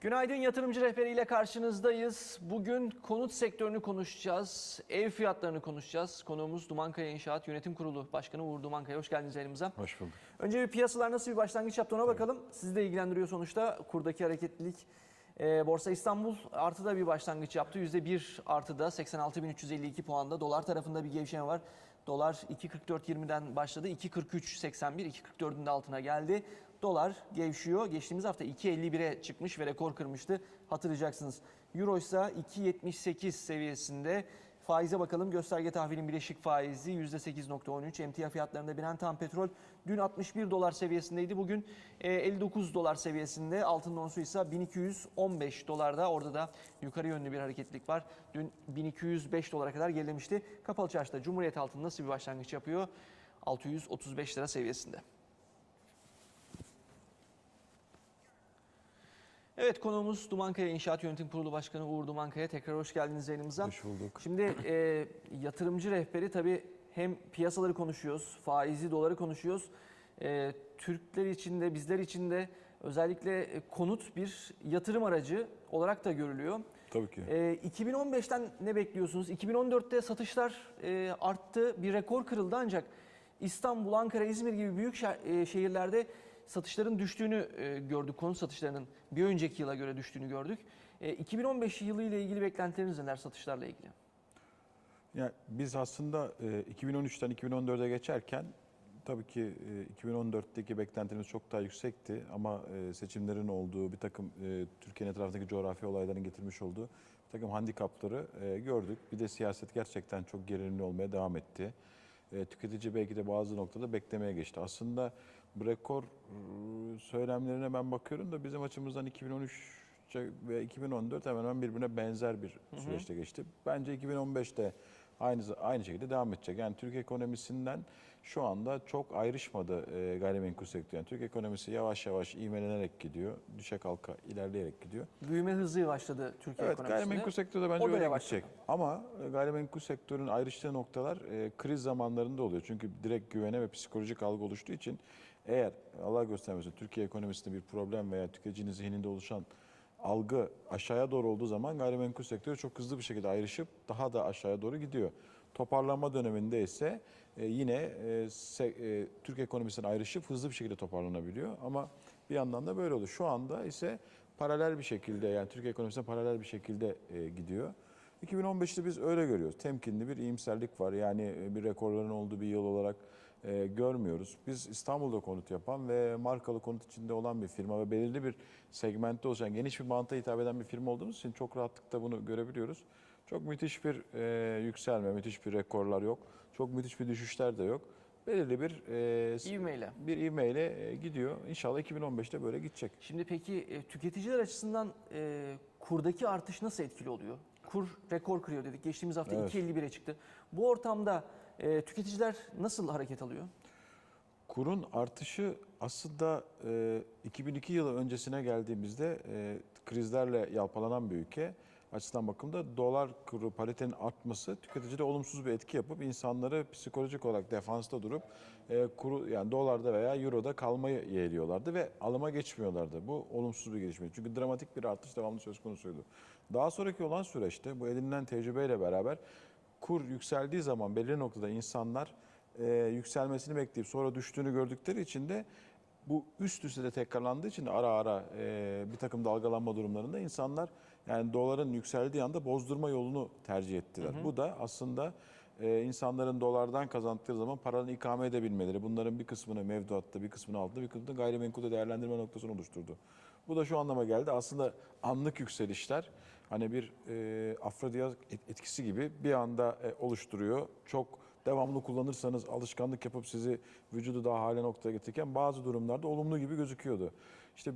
Günaydın yatırımcı rehberiyle karşınızdayız. Bugün konut sektörünü konuşacağız. Ev fiyatlarını konuşacağız. Konuğumuz Dumankaya İnşaat Yönetim Kurulu Başkanı Uğur Dumankaya. Hoş geldiniz elimize. Hoş bulduk. Önce bir piyasalar nasıl bir başlangıç yaptı ona bakalım. Sizi de ilgilendiriyor sonuçta kurdaki hareketlilik. Ee, Borsa İstanbul artıda bir başlangıç yaptı. %1 artıda 86.352 puanda. Dolar tarafında bir gevşeme var. Dolar 2.44.20'den başladı. 2.43.81, 2.44'ün de altına geldi. Dolar gevşiyor. Geçtiğimiz hafta 2.51'e çıkmış ve rekor kırmıştı. Hatırlayacaksınız. Euro ise 2.78 seviyesinde. Faize bakalım. Gösterge tahvilin bileşik faizi %8.13. Emtia fiyatlarında Brent tam petrol dün 61 dolar seviyesindeydi. Bugün e, 59 dolar seviyesinde. Altın onsu ise 1215 dolarda. Orada da yukarı yönlü bir hareketlilik var. Dün 1205 dolara kadar gerilemişti. Kapalı çarşıda Cumhuriyet altın nasıl bir başlangıç yapıyor? 635 lira seviyesinde. Evet konuğumuz Dumankaya İnşaat Yönetim Kurulu Başkanı Uğur Dumankaya. Tekrar hoş geldiniz yayınımıza. Hoş bulduk. Şimdi e, yatırımcı rehberi tabii hem piyasaları konuşuyoruz, faizi doları konuşuyoruz. E, Türkler için de bizler için de özellikle e, konut bir yatırım aracı olarak da görülüyor. Tabii ki. E, 2015'ten ne bekliyorsunuz? 2014'te satışlar e, arttı, bir rekor kırıldı ancak İstanbul, Ankara, İzmir gibi büyük e, şehirlerde satışların düştüğünü e, gördük. Konut satışlarının bir önceki yıla göre düştüğünü gördük. E, 2015 yılı ile ilgili beklentileriniz neler satışlarla ilgili? Yani biz aslında e, 2013'ten 2014'e geçerken tabii ki e, 2014'teki beklentimiz çok daha yüksekti ama e, seçimlerin olduğu bir takım e, Türkiye'nin etrafındaki coğrafi olayların getirmiş olduğu bir takım handikapları e, gördük. Bir de siyaset gerçekten çok gerilimli olmaya devam etti. E, tüketici belki de bazı noktada beklemeye geçti. Aslında rekor e, söylemlerine ben bakıyorum da bizim açımızdan 2013 ve 2014 hemen hemen birbirine benzer bir süreçte geçti. Bence 2015'te aynı aynı şekilde devam edecek. Yani Türk ekonomisinden şu anda çok ayrışmadı e, gayrimenkul sektörü. Yani Türk ekonomisi yavaş yavaş ivmelenerek gidiyor. Düşe kalka ilerleyerek gidiyor. Büyüme hızı başladı Türkiye Evet ekonomisinde. gayrimenkul sektörü de bence öyle yavaşladı. gidecek. Ama e, gayrimenkul sektörünün ayrıştığı noktalar e, kriz zamanlarında oluyor. Çünkü direkt güvene ve psikolojik algı oluştuğu için eğer Allah göstermesin Türkiye ekonomisinde bir problem veya tüketicinin zihninde oluşan algı aşağıya doğru olduğu zaman gayrimenkul sektörü çok hızlı bir şekilde ayrışıp daha da aşağıya doğru gidiyor. Toparlanma döneminde ise e, yine e, e, Türk ekonomisinin ayrışıp hızlı bir şekilde toparlanabiliyor. Ama bir yandan da böyle oluyor. Şu anda ise paralel bir şekilde yani Türk ekonomisine paralel bir şekilde gidiyor. 2015'te biz öyle görüyoruz. Temkinli bir iyimserlik var. Yani e, bir rekorların olduğu bir yıl olarak e, görmüyoruz. Biz İstanbul'da konut yapan ve markalı konut içinde olan bir firma ve belirli bir segmentte oluşan geniş bir banta hitap eden bir firma olduğumuz için çok rahatlıkla bunu görebiliyoruz. Çok müthiş bir e, yükselme, müthiş bir rekorlar yok. Çok müthiş bir düşüşler de yok. Belirli bir e, İvmeyle. bir ivmeyle e, gidiyor. İnşallah 2015'te böyle gidecek. Şimdi peki e, tüketiciler açısından e, kurdaki artış nasıl etkili oluyor? Kur rekor kırıyor dedik. Geçtiğimiz hafta Evet. 2.51'e çıktı. Bu ortamda e, tüketiciler nasıl hareket alıyor? Kurun artışı aslında e, 2002 yılı öncesine geldiğimizde e, krizlerle yalpalanan bir ülke açısından bakımda dolar kuru paritenin artması tüketicide olumsuz bir etki yapıp insanları psikolojik olarak defansta durup e, kuru yani dolarda veya euroda kalmayı yeğliyorlardı ve alıma geçmiyorlardı. Bu olumsuz bir gelişme. Çünkü dramatik bir artış devamlı söz konusuydu. Daha sonraki olan süreçte bu edinilen tecrübeyle beraber kur yükseldiği zaman belirli noktada insanlar e, yükselmesini bekleyip sonra düştüğünü gördükleri için de bu üst üste de tekrarlandığı için ara ara e, bir takım dalgalanma durumlarında insanlar yani doların yükseldiği anda bozdurma yolunu tercih ettiler. Bu da aslında e, insanların dolardan kazandıkları zaman paranın ikame edebilmeleri, bunların bir kısmını mevduatta, bir kısmını altında, bir kısmını gayrimenkulde değerlendirme noktasını oluşturdu. Bu da şu anlama geldi. Aslında anlık yükselişler hani bir e, afrodiyaz et- etkisi gibi bir anda e, oluşturuyor. Çok devamlı kullanırsanız alışkanlık yapıp sizi vücudu daha hale noktaya getirirken bazı durumlarda olumlu gibi gözüküyordu. İşte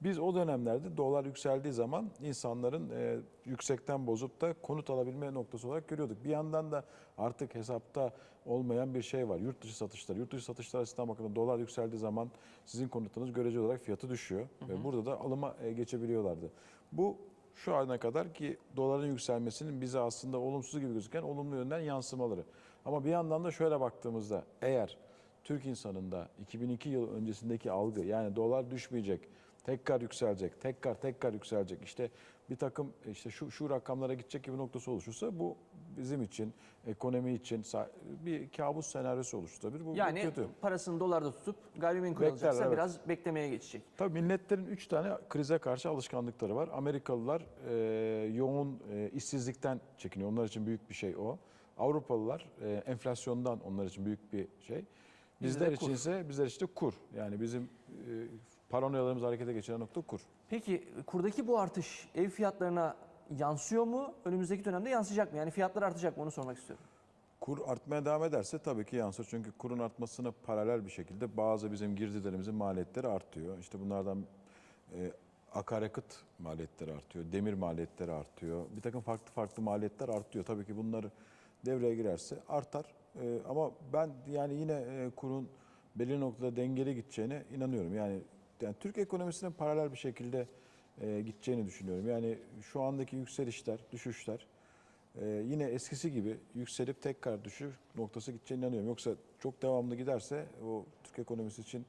biz o dönemlerde dolar yükseldiği zaman insanların e, yüksekten bozup da konut alabilme noktası olarak görüyorduk. Bir yandan da artık hesapta olmayan bir şey var. Yurt dışı satışlar. Yurt dışı satışlar açısından bakın dolar yükseldiği zaman sizin konutunuz görece olarak fiyatı düşüyor. Ve burada da alıma e, geçebiliyorlardı. Bu şu ana kadar ki doların yükselmesinin bize aslında olumsuz gibi gözüken olumlu yönden yansımaları. Ama bir yandan da şöyle baktığımızda eğer Türk insanında 2002 yıl öncesindeki algı yani dolar düşmeyecek, tekrar yükselecek, tekrar tekrar yükselecek. İşte bir takım işte şu şu rakamlara gidecek gibi noktası oluşursa bu bizim için, ekonomi için bir kabus senaryosu oluşturabilir. Bu, bu Yani kötü. parasını dolarda tutup gayrimenkul Bekler, alacaksa evet. biraz beklemeye geçecek. Tabii milletlerin üç tane krize karşı alışkanlıkları var. Amerikalılar e, yoğun e, işsizlikten çekiniyor. Onlar için büyük bir şey o. Avrupalılar e, enflasyondan onlar için büyük bir şey. Bizler kur. için ise bizler işte kur. Yani bizim e, paranoyalarımızı harekete geçiren nokta kur. Peki kurdaki bu artış ev fiyatlarına yansıyor mu? Önümüzdeki dönemde yansıyacak mı? Yani fiyatlar artacak mı? Onu sormak istiyorum. Kur artmaya devam ederse tabii ki yansır. Çünkü kurun artmasına paralel bir şekilde bazı bizim girdilerimizin maliyetleri artıyor. İşte bunlardan e, akaryakıt maliyetleri artıyor, demir maliyetleri artıyor. Bir takım farklı farklı maliyetler artıyor. Tabii ki bunları devreye girerse artar. E, ama ben yani yine e, kurun belli noktada dengeli gideceğine inanıyorum. Yani, yani Türk ekonomisinin paralel bir şekilde e, gideceğini düşünüyorum. Yani şu andaki yükselişler, düşüşler ee, yine eskisi gibi yükselip tekrar düşüş noktası gideceğine inanıyorum. Yoksa çok devamlı giderse o Türk ekonomisi için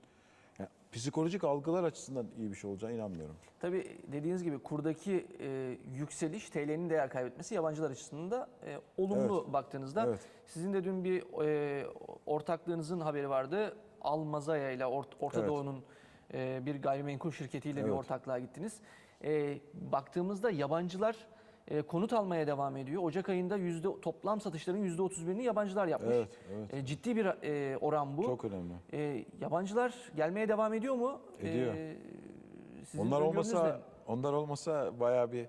yani psikolojik algılar açısından iyi bir şey olacağına inanmıyorum. Tabii dediğiniz gibi kurdaki e, yükseliş TL'nin değer kaybetmesi yabancılar açısından da e, olumlu baktığınızda. Evet. Sizin de dün bir e, ortaklığınızın haberi vardı. Almazaya ile Ort- Orta Evet. Doğu'nun e, bir gayrimenkul şirketiyle bir Evet. ortaklığa gittiniz. E, baktığımızda yabancılar e, konut almaya devam ediyor. Ocak ayında yüzde toplam satışların yüzde 31'ini yabancılar yapmış. Evet, evet. E, ciddi bir e, oran bu. Çok önemli. E, yabancılar gelmeye devam ediyor mu? Ediyor. E, sizin Onlar olmasa ne? onlar olmasa bayağı bir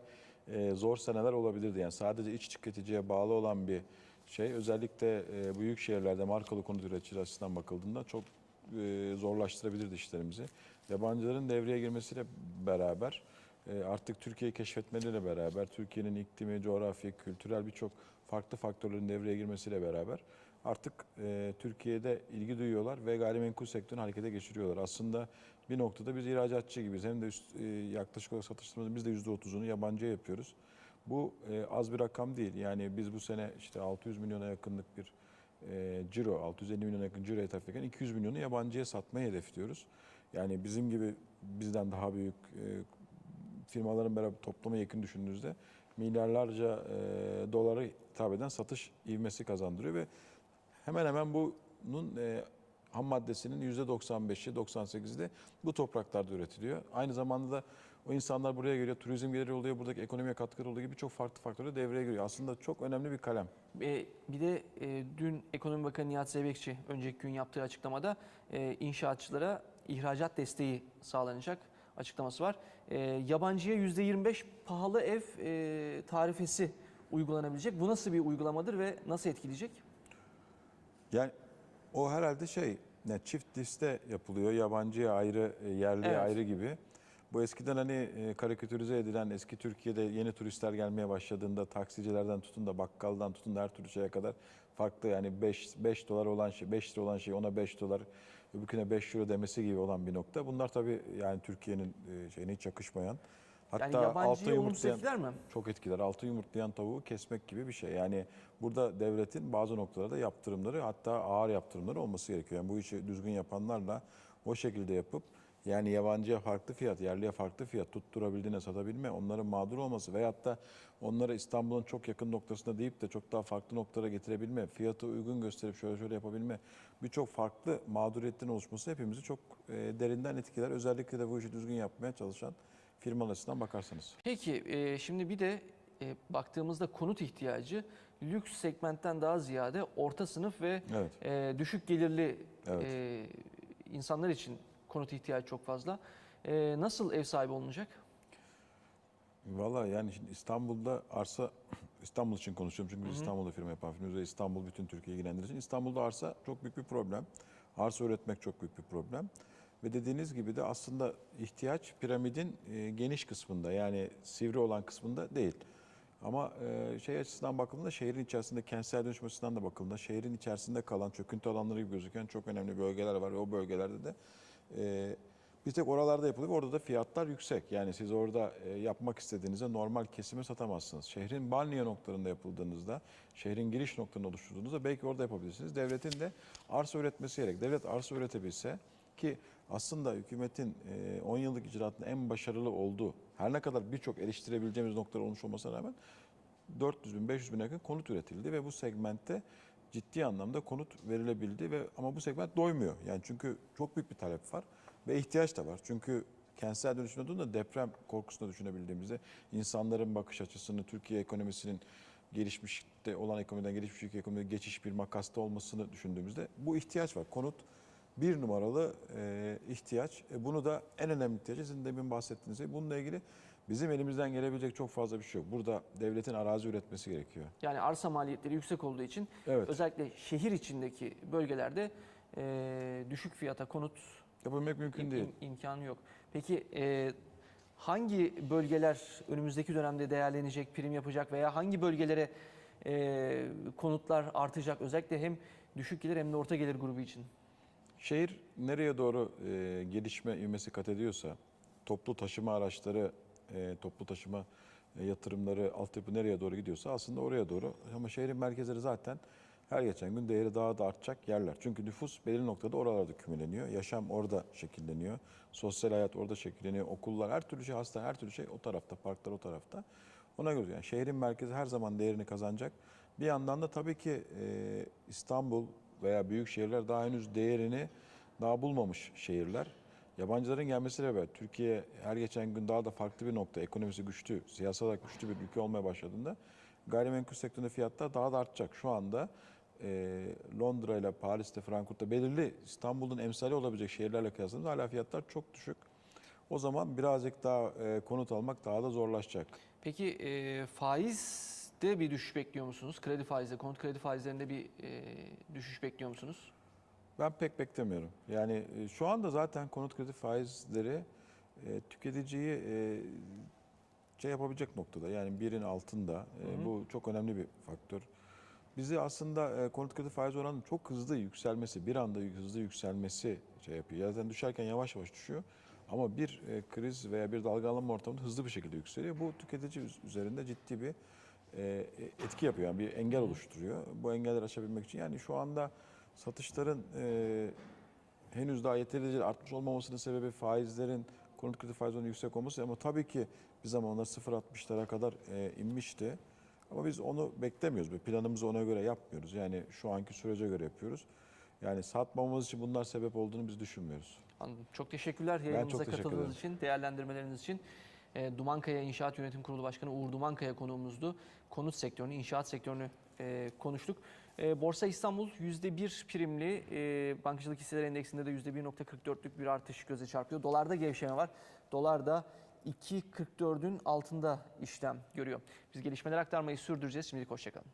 e, zor seneler olabilirdi. Yani sadece iç tüketiciye bağlı olan bir şey. Özellikle e, büyük şehirlerde markalı konut üreticileri açısından bakıldığında çok e, zorlaştırabilirdi işlerimizi. Yabancıların devreye girmesiyle beraber e, artık Türkiye'yi keşfetmeleriyle beraber Türkiye'nin iklimi, coğrafi, kültürel birçok farklı faktörlerin devreye girmesiyle beraber artık e, Türkiye'de ilgi duyuyorlar ve gayrimenkul sektörünü harekete geçiriyorlar. Aslında bir noktada biz ihracatçı gibiyiz. Hem de üst, e, yaklaşık olarak satışlarımızın biz de %30'unu yabancıya yapıyoruz. Bu az bir rakam değil. Yani biz bu sene işte 600 milyona yakınlık bir e, ciro, 650 milyona yakın ciro hedeflerken 200 milyonu yabancıya satmayı hedefliyoruz. Yani bizim gibi bizden daha büyük e, firmaların beraber toplama yakın düşündüğünüzde milyarlarca e, dolara hitap eden satış ivmesi kazandırıyor ve hemen hemen bunun e, ham maddesinin %95'i, 98'i de bu topraklarda üretiliyor. Aynı zamanda da o insanlar buraya geliyor, turizm geliri oluyor, buradaki ekonomiye katkıları oluyor gibi çok farklı faktörler devreye giriyor. Aslında çok önemli bir kalem. E, bir de e, dün Ekonomi Bakanı Nihat Zeybekçi önceki gün yaptığı açıklamada e, inşaatçılara ihracat desteği sağlanacak açıklaması var. E, yabancıya %25 pahalı ev e, tarifesi uygulanabilecek. Bu nasıl bir uygulamadır ve nasıl etkileyecek? Yani o herhalde şey, ne çift liste yapılıyor, yabancıya ayrı, e, yerliye Evet. ayrı gibi. Bu eskiden hani e, karikatürize edilen eski Türkiye'de yeni turistler gelmeye başladığında taksicilerden tutun da bakkaldan tutun da her türlü şeye kadar farklı yani 5 5 dolar olan şey 5 lira olan şey ona 5 dolar öbürküne 5 euro demesi gibi olan bir nokta. Bunlar tabii yani Türkiye'nin e, şeyine hiç yakışmayan. Hatta Yani altı yumurtlayan- mi? çok etkiler. Altı yumurtlayan tavuğu kesmek gibi bir şey. Yani burada devletin bazı noktalarda yaptırımları hatta ağır yaptırımları olması gerekiyor. Yani bu işi düzgün yapanlarla o şekilde yapıp yani yabancıya farklı fiyat, yerliye farklı fiyat tutturabildiğine satabilme, onların mağdur olması veyahut da onları İstanbul'un çok yakın noktasında deyip de çok daha farklı noktalara getirebilme, fiyatı uygun gösterip şöyle şöyle yapabilme, birçok farklı mağduriyetlerin oluşması hepimizi çok e, derinden etkiler. Özellikle de bu işi düzgün yapmaya çalışan firmalar açısından bakarsanız. Peki e, şimdi bir de e, baktığımızda konut ihtiyacı lüks segmentten daha ziyade orta sınıf ve Evet. e, düşük gelirli Evet. e, insanlar için konut ihtiyacı çok fazla. E, nasıl ev sahibi olunacak? Valla yani şimdi İstanbul'da arsa, İstanbul için konuşuyorum çünkü biz. İstanbul'da firma yapan firmayız ve İstanbul bütün Türkiye'yi ilgilendirir için. İstanbul'da arsa çok büyük bir problem. Arsa üretmek çok büyük bir problem. Ve dediğiniz gibi de aslında ihtiyaç piramidin e, geniş kısmında yani sivri olan kısmında değil. Ama e, şey açısından bakıldığında şehrin içerisinde kentsel dönüşüm açısından da bakıldığında şehrin içerisinde kalan çöküntü alanları gibi gözüken çok önemli bölgeler var ve o bölgelerde de e, bir tek oralarda yapılıyor. Orada da fiyatlar yüksek. Yani siz orada e, yapmak istediğinizde normal kesime satamazsınız. Şehrin balniye noktalarında yapıldığınızda, şehrin giriş noktalarını oluşturduğunuzda belki orada yapabilirsiniz. Devletin de arsa üretmesi gerek. Devlet arsa üretebilse ki aslında hükümetin e, 10 yıllık icraatında en başarılı olduğu, her ne kadar birçok eleştirebileceğimiz noktalar olmuş olmasına rağmen 400 bin, 500 bin yakın konut üretildi ve bu segmentte ciddi anlamda konut verilebildi ve ama bu segment doymuyor. Yani çünkü çok büyük bir talep var ve ihtiyaç da var. Çünkü kentsel dönüşümde olduğunda deprem korkusunu düşünebildiğimizde insanların bakış açısını, Türkiye ekonomisinin gelişmişte olan ekonomiden gelişmiş ülke ekonomiye geçiş bir makasta olmasını düşündüğümüzde bu ihtiyaç var. Konut bir numaralı e, ihtiyaç. E, bunu da en önemli ihtiyaç sizin demin bahsettiğiniz gibi. Bununla ilgili bizim elimizden gelebilecek çok fazla bir şey yok. Burada devletin arazi üretmesi gerekiyor. Yani arsa maliyetleri yüksek olduğu için Evet. özellikle şehir içindeki bölgelerde e, düşük fiyata konut Yapabilmek mümkün im- değil. im- imkanı yok. Peki e, hangi bölgeler önümüzdeki dönemde değerlenecek, prim yapacak veya hangi bölgelere e, konutlar artacak? Özellikle hem düşük gelir hem de orta gelir grubu için. Şehir nereye doğru e, gelişme ivmesi kat ediyorsa, toplu taşıma araçları, e, toplu taşıma e, yatırımları, altyapı nereye doğru gidiyorsa aslında oraya doğru. Ama şehrin merkezleri zaten her geçen gün değeri daha da artacak yerler. Çünkü nüfus belirli noktada oralarda kümüleniyor. Yaşam orada şekilleniyor. Sosyal hayat orada şekilleniyor. Okullar, her türlü şey, hastane, her türlü şey o tarafta, parklar o tarafta. Ona göre yani şehrin merkezi her zaman değerini kazanacak. Bir yandan da tabii ki e, İstanbul veya büyük şehirler daha henüz değerini daha bulmamış şehirler. Yabancıların gelmesiyle beraber Türkiye her geçen gün daha da farklı bir nokta, ekonomisi güçlü, siyasal olarak güçlü bir ülke olmaya başladığında gayrimenkul sektöründe fiyatlar daha da artacak. Şu anda e, Londra ile Paris'te, Frankfurt'ta belirli İstanbul'un emsali olabilecek şehirlerle kıyasladığımızda hala fiyatlar çok düşük. O zaman birazcık daha e, konut almak daha da zorlaşacak. Peki e, faizde bir düşüş bekliyor musunuz? Kredi faizde, konut kredi faizlerinde bir e, düşüş bekliyor musunuz? Ben pek beklemiyorum. Yani e, şu anda zaten konut kredi faizleri e, tüketiciyi e, şey yapabilecek noktada. Yani birin altında. E, Hı hı. Bu çok önemli bir faktör. Bizi aslında e, konut kredi faiz oranının çok hızlı yükselmesi, bir anda hızlı yükselmesi şey yapıyor. Zaten düşerken yavaş yavaş düşüyor. Ama bir e, kriz veya bir dalgalanma ortamında hızlı bir şekilde yükseliyor. Bu tüketici üz- üzerinde ciddi bir e, etki yapıyor. Yani bir engel oluşturuyor. Bu engelleri aşabilmek için yani şu anda satışların e, henüz daha yeteri derecede artmış olmamasının sebebi faizlerin konut kredi faizlerinin yüksek olması ama tabii ki bir zamanlar 0.60'lara kadar e, inmişti. Ama biz onu beklemiyoruz. ve Planımızı ona göre yapmıyoruz. Yani şu anki sürece göre yapıyoruz. Yani satmamamız için bunlar sebep olduğunu biz düşünmüyoruz. Anladım. Çok teşekkürler yayınımıza çok teşekkür katıldığınız ederim. için, değerlendirmeleriniz için. E, Dumankaya İnşaat Yönetim Kurulu Başkanı Uğur Dumankaya konuğumuzdu. Konut sektörünü, inşaat sektörünü e, konuştuk. E, Borsa İstanbul %1 primli, e, bankacılık hisseler endeksinde de %1.44'lük bir artış göze çarpıyor. Dolarda gevşeme var. Dolar da 2.44'ün altında işlem görüyor. Biz gelişmeler aktarmayı sürdüreceğiz. Şimdilik hoşçakalın.